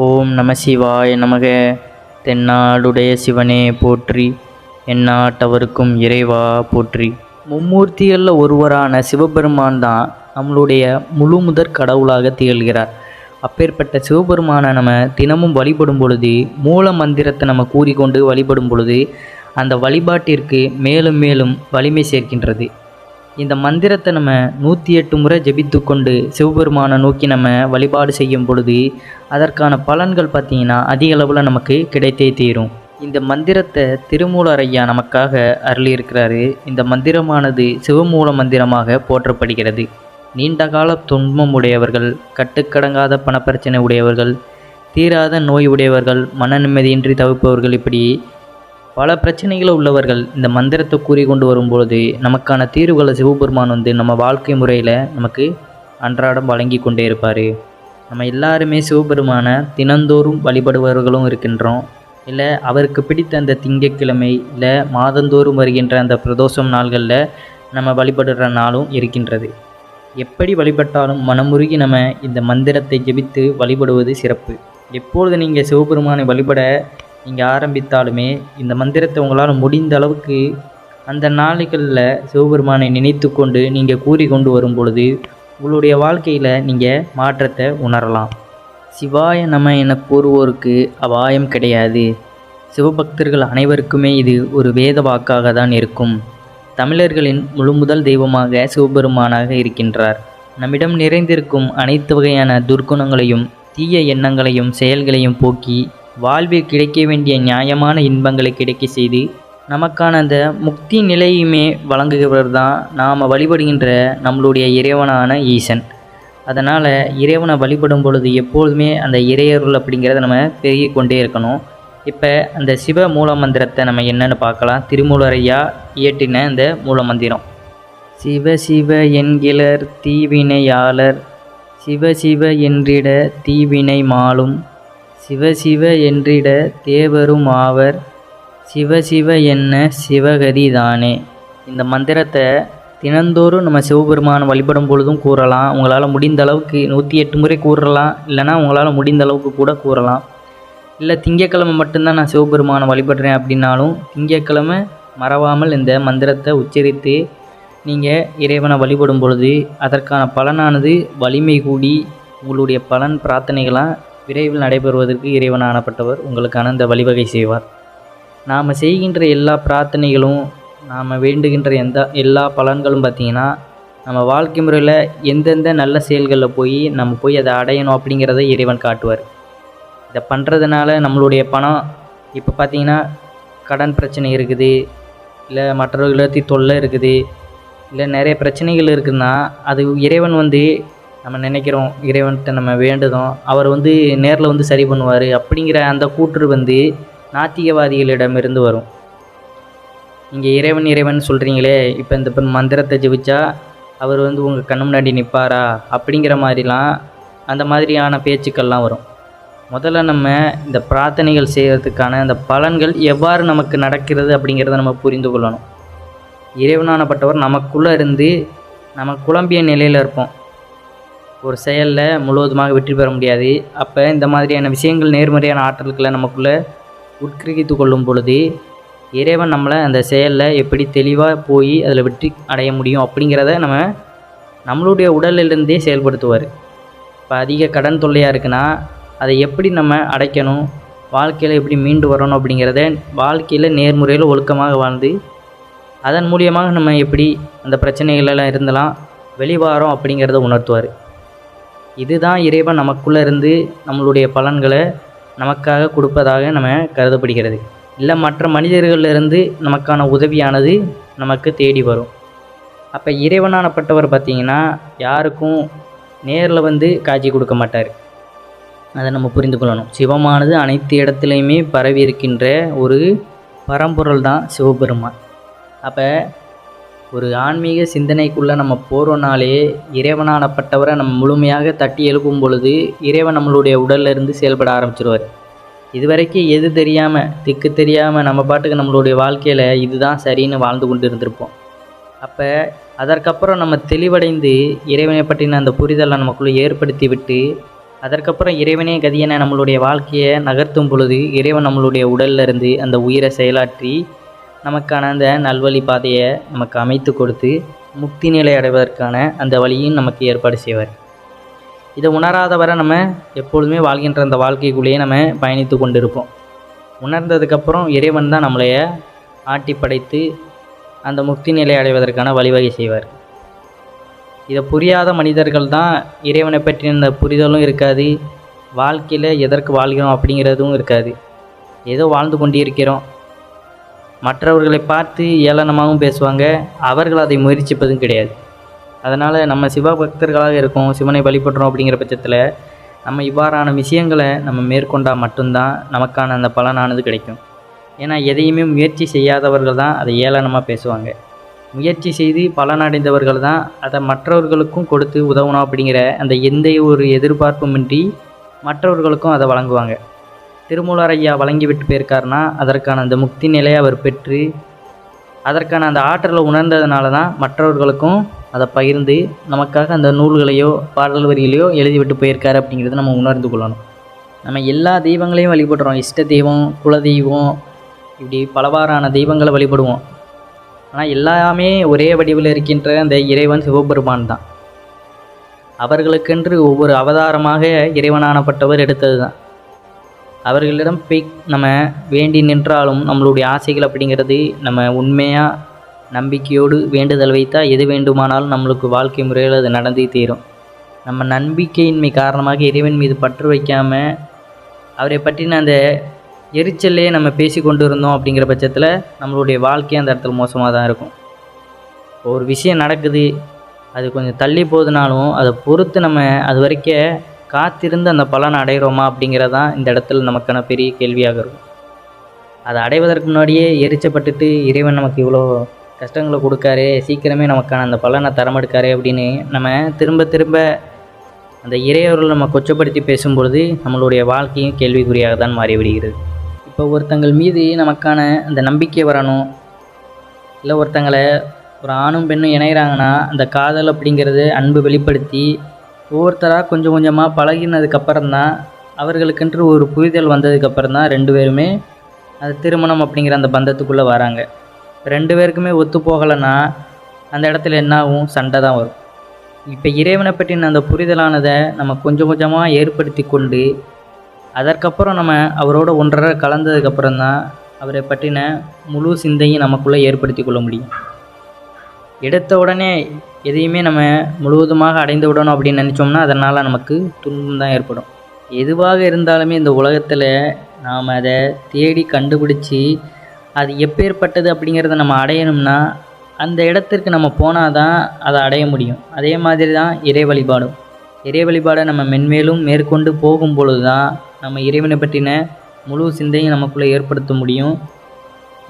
ஓம் நம சிவாய நமக. தென்னாடுடைய சிவனே போற்றி எந்நாட்டவருக்கும் இறைவா போற்றி. மும்மூர்த்திகளில் ஒருவரான சிவபெருமான் தான் நம்மளுடைய முழு முதற் கடவுளாக திகழ்கிறார். அப்பேற்பட்ட சிவபெருமானை நம்ம தினமும் வழிபடும் பொழுது மூல மந்திரத்தை நம்ம கூறிக்கொண்டு வழிபடும் பொழுது அந்த வழிபாட்டிற்கு மேலும் மேலும் வலிமை சேர்க்கின்றது. இந்த மந்திரத்தை நம்ம நூற்றி எட்டு முறை ஜெபித்து கொண்டு சிவபெருமானை நோக்கி நம்ம வழிபாடு செய்யும் பொழுது அதற்கான பலன்கள் பார்த்திங்கன்னா அதிக அளவில் நமக்கு கிடைத்தே தீரும். இந்த மந்திரத்தை திருமூலர் ஐயா நமக்காக அருளியிருக்கிறாரு. இந்த மந்திரமானது சிவமூல மந்திரமாக போற்றப்படுகிறது. நீண்ட கால துன்பம் உடையவர்கள் கட்டுக்கடங்காத பணப்பிரச்சனை உடையவர்கள் தீராத நோய் உடையவர்கள் மன நிம்மதியின்றி தவிப்பவர்கள் இப்படி பல பிரச்சனைகளை உள்ளவர்கள் இந்த மந்திரத்தை கூறி கொண்டு வரும்பொழுது நமக்கான தீர்வுகளை சிவபெருமான் வந்து நம்ம வாழ்க்கை முறையில் நமக்கு அன்றாடம் வழங்கி கொண்டே இருப்பார். நம்ம எல்லாருமே சிவபெருமானை தினந்தோறும் வழிபடுபவர்களும் இருக்கின்றோம். இல்லை அவருக்கு பிடித்த அந்த திங்கக்கிழமை இல்லை மாதந்தோறும் வருகின்ற அந்த பிரதோஷம் நாள்களில் நம்ம வழிபடுற நாளும் இருக்கின்றது. எப்படி வழிபட்டாலும் மனமுருகி நம்ம இந்த மந்திரத்தை ஜெபித்து வழிபடுவது சிறப்பு. எப்பொழுது நீங்கள் சிவபெருமானை வழிபட நீங்கள் ஆரம்பித்தாலுமே இந்த மந்திரத்தை உங்களால் முடிந்த அளவுக்கு அந்த நாளைகளில் சிவபெருமானை நினைத்து கொண்டு நீங்கள் கூறி கொண்டு வரும் பொழுது உங்களுடைய வாழ்க்கையில் நீங்கள் மாற்றத்தை உணரலாம். சிவாய நம என கூறுவோருக்கு அபாயம் கிடையாது. சிவபக்தர்கள் அனைவருக்குமே இது ஒரு வேத வாக்காக தான் இருக்கும். தமிழர்களின் முழு முதல் தெய்வமாக சிவபெருமானாக இருக்கின்றார். நம்மிடம் நிறைந்திருக்கும் அனைத்து வகையான துர்க்குணங்களையும் தீய எண்ணங்களையும் செயல்களையும் போக்கி வாழ்வில் கிடைக்க வேண்டிய நியாயமான இன்பங்களை கிடைக்க செய்து நமக்கான அந்த முக்தி நிலையுமே வழங்குகிறவர் தான் நாம் வழிபடுகின்ற நம்மளுடைய இறைவனான ஈசன். அதனால் இறைவனை வழிபடும் பொழுது எப்பொழுதுமே அந்த இறையருள் அப்படிங்கிறத நம்ம பெருகி கொண்டே இருக்கணும். இப்போ அந்த சிவ மூல மந்திரத்தை நம்ம என்னென்னு பார்க்கலாம். திருமூலரையா இயற்றின இந்த மூல மந்திரம் சிவ சிவ என்கிலர் தீவினையாளர் சிவ சிவ என்றிட தீவினை மாலும் சிவ சிவ என்றிட தேவரும் ஆவர். சிவ சிவ என்ன சிவகதி தானே. இந்த மந்திரத்தை தினந்தோறும் நம்ம சிவபெருமானை வழிபடும் பொழுதும் கூறலாம். உங்களால் முடிந்த அளவுக்கு நூற்றி எட்டு முறை கூறலாம். இல்லைனா உங்களால் முடிந்த அளவுக்கு கூட கூறலாம். இல்லை திங்கக்கிழமை மட்டும்தான் நான் சிவபெருமானை வழிபடுறேன் அப்படின்னாலும் திங்கக்கிழமை மறவாமல் இந்த மந்திரத்தை உச்சரித்து நீங்கள் இறைவனை வழிபடும் பொழுது அதற்கான பலனானது வலிமை கூடி உங்களுடைய பலன் பிரார்த்தனைகளாக விரைவில் நடைபெறுவதற்கு இறைவன் ஆனப்பட்டவர் உங்களுக்கான இந்த வழிவகை செய்வார். நாம் செய்கின்ற எல்லா பிரார்த்தனைகளும் நாம் வேண்டுகின்ற எந்த எல்லா பலன்களும் பார்த்திங்கன்னா நம்ம வாழ்க்கை முறையில் எந்தெந்த நல்ல செயல்களில் போய் நம்ம போய் அதை அடையணும் அப்படிங்கிறத இறைவன் காட்டுவார். இதை பண்ணுறதுனால நம்மளுடைய பணம் இப்போ பார்த்திங்கன்னா கடன் பிரச்சனை இருக்குது இல்லை மற்றவர்களுக்கு தொல்லை இருக்குது இல்லை நிறைய பிரச்சனைகள் இருக்குதுன்னா அது இறைவன் வந்து நம்ம நினைக்கிறோம் இறைவன்கிட்ட நம்ம வேண்டுதோம். அவர் வந்து நேரில் வந்து சரி பண்ணுவார். அப்படிங்கிற அந்த கூற்று வந்து நாத்திகவாதிகளிடமிருந்து வரும். நீங்கள் இறைவன் இறைவன் சொல்கிறீங்களே இப்போ இந்த பெண் மந்திரத்தை ஜெபிச்சா அவர் வந்து உங்கள் கண்ணு முன்னாடி நிற்பாரா அப்படிங்கிற மாதிரிலாம் அந்த மாதிரியான பேச்சுக்கள்லாம் வரும். முதல்ல நம்ம இந்த பிரார்த்தனைகள் செய்கிறதுக்கான அந்த பலன்கள் எவ்வாறு நமக்கு நடக்கிறது அப்படிங்கிறத நம்ம புரிந்து கொள்ளணும். இறைவனானப்பட்டவர் நமக்குள்ளே இருந்து நம்ம குழம்பிய நிலையில் இருப்போம். ஒரு செயலில் முழுவதுமாக வெற்றி பெற முடியாது. அப்போ இந்த மாதிரியான விஷயங்கள் நேர்மறையான ஆற்றல்களை நமக்குள்ளே உட்கிரகித்து கொள்ளும் பொழுது இறைவன் நம்மளை அந்த செயலில் எப்படி தெளிவாக போய் அதில் வெற்றி அடைய முடியும் அப்படிங்கிறத நம்ம நம்மளுடைய உடலிலிருந்தே செயல்படுத்துவார். இப்போ அதிக கடன் தொல்லையாக இருக்குன்னா அதை எப்படி நம்ம அடைக்கணும் வாழ்க்கையில் எப்படி மீண்டு வரணும் அப்படிங்கிறத வாழ்க்கையில் நேர்முறையில் ஒழுக்கமாக வாழ்ந்து அதன் மூலியமாக நம்ம எப்படி அந்த பிரச்சனைகளெல்லாம் இருந்தெல்லாம் வெளிவாரோம் அப்படிங்கிறத உணர்த்துவார். இதுதான் இறைவன் நமக்குள்ளே இருந்து நம்மளுடைய பலன்களை நமக்காக கொடுப்பதாக நம்ம கருதப்படுகிறது. இல்லை மற்ற மனிதர்களிலிருந்து நமக்கான உதவியானது நமக்கு தேடி வரும். அப்போ இறைவனானப்பட்டவர் பார்த்திங்கன்னா யாருக்கும் நேரில் வந்து காட்சி கொடுக்க மாட்டார். அதை நம்ம புரிந்து கொள்ளணும். சிவமானது அனைத்து இடத்துலையுமே பரவி இருக்கின்ற ஒரு பரம்பொருள் தான் சிவபெருமான். அப்போ ஒரு ஆன்மீக சிந்தனைக்குள்ளே நம்ம போகிறோனாலே இறைவனானப்பட்டவரை நம்ம முழுமையாக தட்டி எழுப்பும் பொழுது இறைவன் நம்மளுடைய உடல்ல இருந்து செயல்பட ஆரம்பிச்சிருவார். இதுவரைக்கும் எது தெரியாமல் திக்கு தெரியாமல் நம்ம பாட்டுக்கு நம்மளுடைய வாழ்க்கையில் இதுதான் சரின்னு வாழ்ந்து கொண்டு இருந்திருப்போம் அப்போ அதற்கப்புறம் நம்ம தெளிவடைந்து இறைவனை பற்றின அந்த புரிதலை நமக்குள்ளே ஏற்படுத்தி விட்டு அதற்கப்புறம் இறைவனே கதியென நம்மளுடைய வாழ்க்கையை நகர்த்தும் பொழுது இறைவன் நம்மளுடைய உடல்லிருந்து அந்த உயிரை செயலாற்றி நமக்கான அந்த நல்வழி பாதையை நமக்கு அமைத்து கொடுத்து முக்தி நிலை அடைவதற்கான அந்த வழியும் நமக்கு ஏற்பாடு செய்வார். இதை உணராத வரை நம்ம எப்பொழுதுமே வாழ்கின்ற அந்த வாழ்க்கைக்குள்ளேயே நம்ம பயணித்து கொண்டிருப்போம். உணர்ந்ததுக்கப்புறம் இறைவன் தான் நம்மளைய ஆட்டி படைத்து அந்த முக்தி நிலை அடைவதற்கான வழிவகை செய்வார். இதை புரியாத மனிதர்கள் தான் இறைவனை பற்றின இந்த புரிதலும் இருக்காது வாழ்க்கையில் எதற்கு வாழ்கிறோம் அப்படிங்கிறதும் இருக்காது. ஏதோ வாழ்ந்து கொண்டிருக்கிறோம். மற்றவர்களை பார்த்து ஏளனமாகவும் பேசுவாங்க. அவர்கள் அதை முயற்சிப்பதும் கிடையாது. அதனால் நம்ம சிவ பக்தர்களாக இருக்கோம் சிவனை வழிபடுறோம் அப்படிங்கிற பட்சத்தில் நம்ம இவ்வாறான விஷயங்களை நம்ம மேற்கொண்டால் மட்டும்தான் நமக்கான அந்த பலனானது கிடைக்கும். ஏன்னா எதையுமே முயற்சி செய்யாதவர்கள் தான் அதை ஏளனமாக பேசுவாங்க. முயற்சி செய்து பலனடைந்தவர்கள் தான் அதை மற்றவர்களுக்கும் கொடுத்து உதவணும் அப்படிங்கிற அந்த எந்த ஒரு எதிர்பார்ப்புமின்றி மற்றவர்களுக்கும் அதை வழங்குவாங்க. திருமூலர் ஐயா வழங்கிவிட்டு போயிருக்காருனா அதற்கான அந்த முக்தி நிலையை அவர் பெற்று அதற்கான அந்த ஆற்றலை உணர்ந்ததுனால தான் மற்றவர்களுக்கும் அதை பகிர்ந்து நமக்காக அந்த நூல்களையோ பாடல் வரிகளையோ எழுதிவிட்டு போயிருக்காரு அப்படிங்கிறத நம்ம உணர்ந்து கொள்ளணும். நம்ம எல்லா தெய்வங்களையும் வழிபடுறோம். இஷ்ட தெய்வம் குல தெய்வம் இப்படி பலவாறான தெய்வங்களை வழிபடுவோம். ஆனால் எல்லாமே ஒரே வடிவில் இருக்கின்ற அந்த இறைவன் சிவபெருமான் தான். அவர்களுக்கென்று ஒவ்வொரு அவதாரமாக இறைவனானப்பட்டவர் எடுத்தது தான் அவர்களிடம் போய் நம்ம வேண்டி நின்றாலும் நம்மளுடைய ஆசைகள் அப்படிங்கிறது நம்ம உண்மையாக நம்பிக்கையோடு வேண்டுதல் வைத்தால் எது வேண்டுமானாலும் நம்மளுக்கு வாழ்க்கை முறையில் அது நடந்தே தீரும். நம்ம நம்பிக்கையின்மை காரணமாக இறைவன் மீது பற்று வைக்காமல் அவரை பற்றின அந்த எரிச்சல்லையே நம்ம பேசி கொண்டு இருந்தோம் அப்படிங்கிற பட்சத்தில் நம்மளுடைய வாழ்க்கை அந்த இடத்துல மோசமாக தான் இருக்கும். ஒரு விஷயம் நடக்குது அது கொஞ்சம் தள்ளி போகுதுனாலும் அதை பொறுத்து நம்ம அது வரைக்கும் காத்திருந்து அந்த பலனை அடைகிறோமா அப்படிங்கிறதான் இந்த இடத்துல நமக்கான பெரிய கேள்வியாக இருக்கும். அதை அடைவதற்கு முன்னாடியே எரிச்சப்பட்டுட்டு இறைவன் நமக்கு இவ்வளோ கஷ்டங்களை கொடுக்காரு சீக்கிரமே நமக்கான அந்த பலனை தரமெடுக்காரு அப்படின்னு நம்ம திரும்ப திரும்ப அந்த இறையவர்களை நம்ம கொச்சப்படுத்தி பேசும்பொழுது நம்மளுடைய வாழ்க்கையும் கேள்விக்குறியாக தான் மாறிவிடுகிறது. இப்போ ஒருத்தங்கள் மீது நமக்கான அந்த நம்பிக்கை வரணும் இல்லை ஒருத்தங்களை ஒரு ஆணும் பெண்ணும் இணைகிறாங்கன்னா அந்த காதல் அப்படிங்கிறது அன்பு வெளிப்படுத்தி ஒவ்வொருத்தராக கொஞ்சம் கொஞ்சமாக பழகினதுக்கப்புறம் தான் அவர்களுக்கென்று ஒரு புரிதல் வந்ததுக்கப்புறம் தான் ரெண்டு பேருமே அது திருமணம் அப்படிங்கிற அந்த பந்தத்துக்குள்ளே வராங்க. ரெண்டு பேருக்குமே ஒத்து போகலைன்னா அந்த இடத்துல என்ன ஆகும் சண்டை தான் வரும். இப்போ இறைவனை பற்றின அந்த புரிதலானதை நம்ம கொஞ்சம் கொஞ்சமாக ஏற்படுத்தி கொண்டு அதற்கப்புறம் நம்ம அவரோட ஒன்றரை கலந்ததுக்கப்புறம் தான் அவரை பற்றின முழு சிந்தையும் நமக்குள்ளே ஏற்படுத்தி கொள்ள முடியும். எடுத்த உடனே எதையுமே நம்ம முழுவதுமாக அடைந்து விடணும் அப்படின்னு நினச்சோம்னா அதனால் நமக்கு துன்பம் தான் ஏற்படும். எதுவாக இருந்தாலுமே இந்த உலகத்தில் நாம் அதை தேடி கண்டுபிடிச்சி அது எப்பேற்பட்டது அப்படிங்கிறத நம்ம அடையணும்னா அந்த இடத்திற்கு நம்ம போனால் தான் அதை அடைய முடியும். அதே மாதிரி தான் இறை வழிபாடும். இறை வழிபாடை நம்ம மென்மேலும் மேற்கொண்டு போகும் பொழுது தான் நம்ம இறைவனை பற்றின முழு சிந்தையும் நமக்குள்ளே ஏற்படுத்த முடியும்.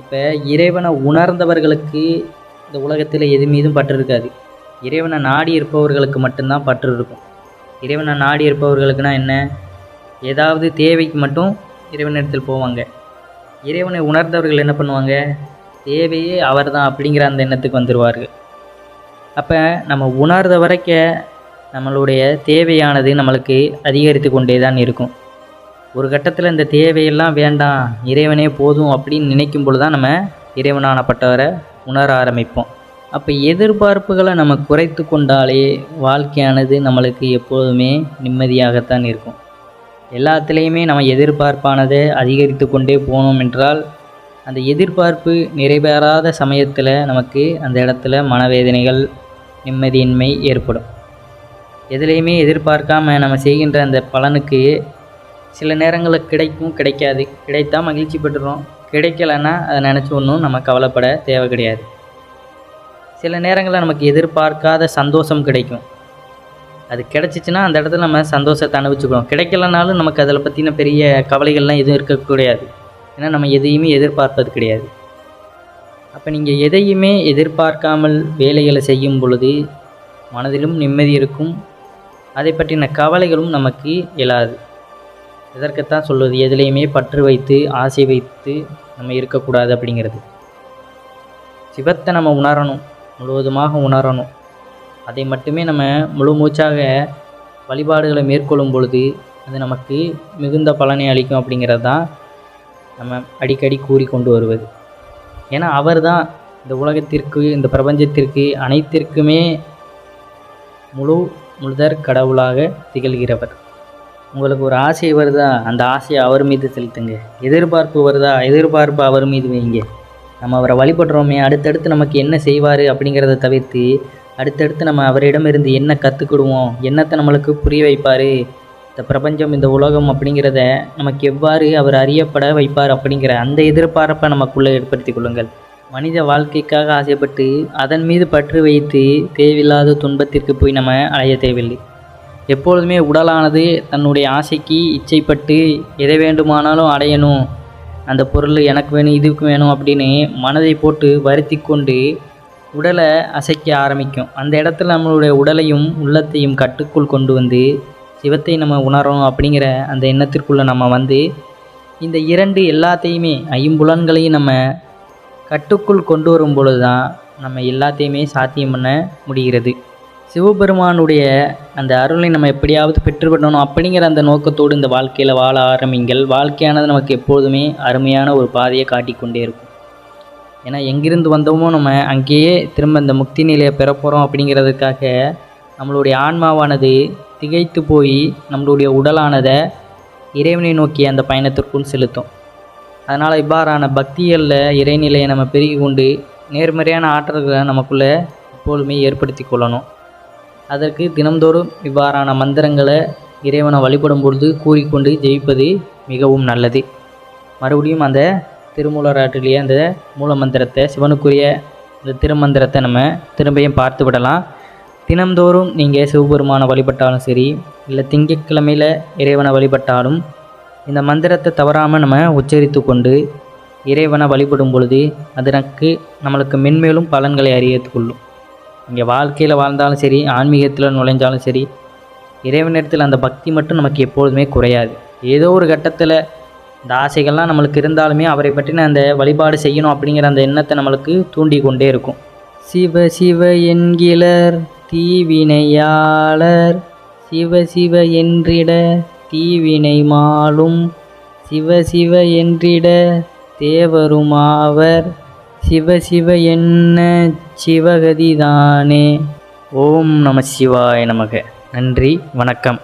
இப்போ இறைவனை உணர்ந்தவர்களுக்கு இந்த உலகத்தில் எது மீதும் பற்று இருக்காது இறைவனை நாடி இருப்பவர்களுக்கு மட்டும்தான் பற்று இருக்கும் இறைவனை நாடி இருப்பவர்களுக்குனா என்ன? ஏதாவது தேவைக்கு மட்டும் இறைவனிடத்தில் போவாங்க. இறைவனை உணர்ந்தவர்கள் என்ன பண்ணுவாங்க? தேவையே அவர் தான் அப்படிங்கிற அந்த எண்ணத்துக்கு வந்துடுவார்கள் அப்போ நம்ம உணர்ந்த வரைக்க நம்மளுடைய தேவையானது நம்மளுக்கு அதிகரித்து கொண்டே தான் இருக்கும். ஒரு கட்டத்தில் இந்த தேவையெல்லாம் வேண்டாம் இறைவனே போதும் அப்படின்னு நினைக்கும் பொழுது தான் நம்ம இறைவனானப்பட்டவரை உணர ஆரம்பிப்போம். அப்போ எதிர்பார்ப்புகளை நம்ம குறைத்து கொண்டாலே வாழ்க்கையானது நம்மளுக்கு எப்போதுமே நிம்மதியாகத்தான் இருக்கும். எல்லாத்துலேயுமே நம்ம எதிர்பார்ப்பானதை அதிகரித்து கொண்டே போனோம் என்றால் அந்த எதிர்பார்ப்பு நிறைவேறாத சமயத்தில் நமக்கு அந்த இடத்துல மனவேதனைகள் நிம்மதியின்மை ஏற்படும். எதுலேயுமே எதிர்பார்க்காம நம்ம செய்கின்ற அந்த பலனுக்கு சில நேரங்களில் கிடைக்கும் கிடைக்காது. கிடைத்தால் மகிழ்ச்சி பெற்றுறோம். கிடைக்கலன்னா அதை நினச்சி ஒன்றும் நம்ம கவலைப்பட தேவை கிடையாது. சில நேரங்களில் நமக்கு எதிர்பார்க்காத சந்தோஷம் கிடைக்கும். அது கிடச்சிச்சின்னா அந்த இடத்துல நம்ம சந்தோஷத்தை அனுபவிச்சுக்கிறோம். கிடைக்கலனாலும் நமக்கு அதில் பற்றின பெரிய கவலைகள்லாம் எதுவும் இருக்கக்கூடாது ஏன்னா நம்ம எதையுமே எதிர்பார்ப்பது கிடையாது. அப்போ நீங்கள் எதையுமே எதிர்பார்க்காமல் வேலைகளை செய்யும் பொழுது மனதிலும் நிம்மதி இருக்கும். அதை பற்றின கவலைகளும் நமக்கு இயலாது இதற்குத்தான் சொல்வது? எதுலேயுமே பற்று வைத்து ஆசை வைத்து நம்ம இருக்கக்கூடாது அப்படிங்கிறது. சிவத்தை நம்ம உணரணும். முழுவதுமாக உணரணும். அதை மட்டுமே நம்ம முழு மூச்சாக வழிபாடுகளை மேற்கொள்ளும் பொழுது அது நமக்கு மிகுந்த பலனை அளிக்கும் அப்படிங்கிறது தான் நம்ம அடிக்கடி கூறி கொண்டு வருவது. ஏன்னா அவர் தான் இந்த உலகத்திற்கு இந்த பிரபஞ்சத்திற்கு அனைத்திற்குமே முழு முழுதற் கடவுளாக திகழ்கிறவர். உங்களுக்கு ஒரு ஆசை வருதா? அந்த ஆசையை அவர் மீது செலுத்துங்க. எதிர்பார்ப்பு வருதா? எதிர்பார்ப்பு அவர் மீது வைங்க. நம்ம அவரை வழிபடுறோமே அடுத்தடுத்து நமக்கு என்ன செய்வார் அப்படிங்கிறத தவிர்த்து அடுத்தடுத்து நம்ம அவரிடமிருந்து என்ன கற்றுக்கிடுவோம் என்னத்தை நம்மளுக்கு புரிய வைப்பார்? இந்த பிரபஞ்சம் இந்த உலகம் அப்படிங்கிறத நமக்கு எவ்வாறு அவர் அறியப்பட வைப்பார் அப்படிங்கிற அந்த எதிர்பார்ப்பை நமக்குள்ளே ஏற்படுத்தி கொள்ளுங்கள். மனித வாழ்க்கைக்காக ஆசைப்பட்டு அதன் மீது பற்று வைத்து தேவையில்லாத துன்பத்திற்கு போய் நம்ம அலைய தேவையில்லை. எப்பொழுதுமே உடலானது தன்னுடைய ஆசைக்கு இச்சைப்பட்டு எதை வேண்டுமானாலும் அடையணும். அந்த பொருள் எனக்கு வேணும் இதுக்கு வேணும் அப்படின்னு மனதை போட்டு வருத்தி கொண்டு உடலை அசைக்க ஆரம்பிக்கும். அந்த இடத்துல நம்மளுடைய உடலையும் உள்ளத்தையும் கட்டுக்குள் கொண்டு வந்து சிவத்தை நம்ம உணரணும் அப்படிங்கிற அந்த எண்ணத்திற்குள்ளே நம்ம வந்து இந்த இரண்டு எல்லாத்தையுமே ஐம்புலன்களையும் நம்ம கட்டுக்குள் கொண்டு வரும் பொழுது தான் நம்ம எல்லாத்தையுமே சாத்தியம் பண்ண முடிகிறது. சிவபெருமானுடைய அந்த அருளை நம்ம எப்படியாவது பெற்றுவிடணும் அப்படிங்கிற அந்த நோக்கத்தோடு இந்த வாழ்க்கையில் வாழ ஆரம்பிங்கள். வாழ்க்கையானது நமக்கு எப்பொழுதுமே அருமையான ஒரு பாதையை காட்டிக்கொண்டே இருக்கும். ஏன்னா எங்கிருந்து வந்தோமோ நம்ம அங்கேயே திரும்ப இந்த முக்தி நிலையை பெற போகிறோம் அப்படிங்கிறதுக்காக நம்மளுடைய ஆன்மாவானது திகைத்து போய் நம்மளுடைய உடலானதை இறைவனை நோக்கி அந்த பயணத்திற்குள் செலுத்தும். அதனால் இவ்வாறான பக்திகளில் இறைநிலையை நம்ம பெருகி கொண்டு நேர்மறையான ஆற்றல்களை நமக்குள்ளே எப்பொழுதுமே ஏற்படுத்தி கொள்ளணும். அதற்கு தினம்தோறும் இவ்வாறான மந்திரங்களை இறைவனை வழிபடும் பொழுது கூறிக்கொண்டு ஜெயிப்பது மிகவும் நல்லது. மறுபடியும் அந்த திருமூலராற்றிலேயே அந்த மூல மந்திரத்தை சிவனுக்குரிய இந்த திருமந்திரத்தை நம்ம திரும்பியும் பார்த்து விடலாம். தினம்தோறும் நீங்கள் சிவபெருமானை வழிபட்டாலும் சரி இல்லை திங்கட்கிழமையில் இறைவனை வழிபட்டாலும் இந்த மந்திரத்தை தவறாமல் நம்ம உச்சரித்து கொண்டு இறைவனை வழிபடும் பொழுது அதற்கு நம்மளுக்கு மென்மேலும் பலன்களை அறியத்துக்கொள்ளும் இங்கே வாழ்க்கையில் வாழ்ந்தாலும் சரி ஆன்மீகத்தில் நுழைஞ்சாலும் சரி இறைவனிடத்தில் அந்த பக்தி மட்டும் நமக்கு எப்பொழுதுமே குறையாது. ஏதோ ஒரு கட்டத்தில் இந்த ஆசைகள்லாம் நம்மளுக்கு இருந்தாலுமே அவரை பற்றின அந்த வழிபாடு செய்யணும் அப்படிங்கிற அந்த எண்ணத்தை நம்மளுக்கு தூண்டி கொண்டே இருக்கும். சிவ சிவ என்கிலர் தீவினையாளர் சிவ சிவ என்றிட தீவினை மாலும் சிவ சிவ என்றிட தேவருமாவர் சிவ சிவ என்ன சிவகதிதானே. ஓம் நம சிவாய நமக. நன்றி வணக்கம்.